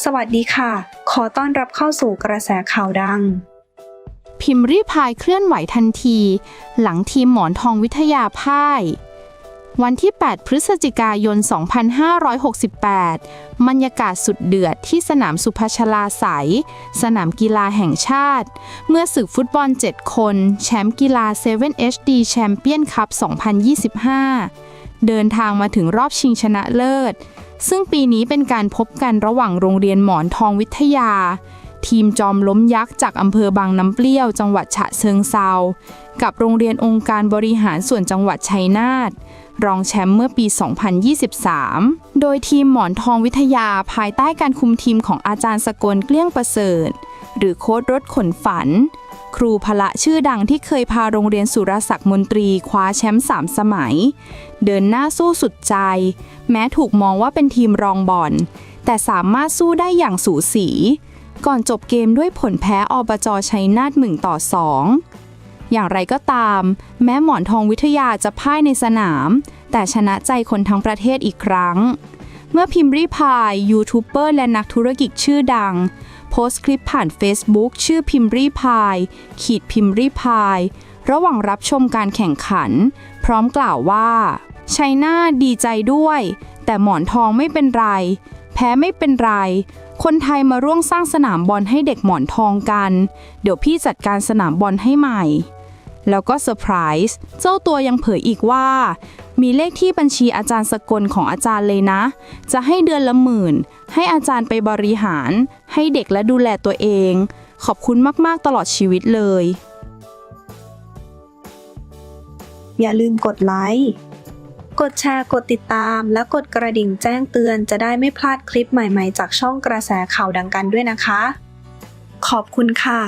สวัสดีค่ะ ขอต้อนรับเข้าสู่กระแสข่าวดัง พิมพ์รีพายเคลื่อนไหวทันที หลังทีมหมอนทองวิทยาพ่าย วันที่ 8 พฤศจิกายน 2568 บรรยากาศสุดเดือดที่สนามสุพัชลาไสยสนามกีฬาแห่งชาติ เมื่อศึกฟุตบอล 7 คน แชมป์กีฬา 7 HD แชมเปี้ยนคัพ 2025 เดินทางมาถึงรอบชิงชนะเลิศ ซึ่งปีนี้เป็นการพบกันระหว่างโรงเรียนหมอนทองวิทยา ทีมจอมล้มยักษ์จากอำเภอบางน้ำเปรี้ยวจังหวัดฉะเชิงเซากับโรงเรียนองค์การบริหารส่วนจังหวัดชัยนาทรองแชมป์เมื่อปี 2023 โดยทีมหมอนทองวิทยาภายใต้การคุมทีมของอาจารย์สกลเกลี้ยงประเสริฐ หรือโค้ดรถขนฝัน ครูพละชื่อดังที่เคยพาโรงเรียนสุรศักดิ์มนตรีคว้าแชมป์สามสมัย เดินหน้าสู้สุดใจ แม้ถูกมองว่าเป็นทีมรองบอล แต่สามารถสู้ได้อย่างสูสี ก่อนจบเกมด้วยผลแพ้อบจชัยนาท1ต่อ2อย่างไรก็ตาม แม้หมอนทองวิทยาจะพ่ายในสนาม แต่ชนะใจคนทั้งประเทศอีกครั้ง เมื่อพิมพ์รีพายยูทูบเบอร์และนักธุรกิจชื่อดัง โพสต์คลิปผ่าน Facebook ชื่อพิมพ์รีพาย ขีดพิมพ์รีพาย ระหว่างรับชมการแข่งขัน พร้อมกล่าวว่าชัยนาดีใจด้วย แต่หมอนทองไม่เป็นไร แพ้ไม่เป็นไร คนไทยมาร่วมสร้างสนามบอลให้เด็กหมอนทองกัน เดี๋ยวพี่จัดการสนามบอลให้ใหม่ แล้วก็เซอร์ไพรส์เจ้าตัวยังเผยอีกว่า มีเลขที่บัญชีอาจารย์สกลของอาจารย์เลยนะ จะให้เดือนละหมื่น ให้อาจารย์ไปบริหาร ให้เด็กและดูแลตัวเอง ขอบคุณมาก ๆ ตลอดชีวิตเลย อย่าลืมกดไลค์ กดแชร์ กดติดตาม และกดกระดิ่งแจ้งเตือนจะได้ไม่พลาดคลิปใหม่ ๆ จากช่องกระแสข่าวดังกันด้วยนะคะ ขอบคุณค่ะ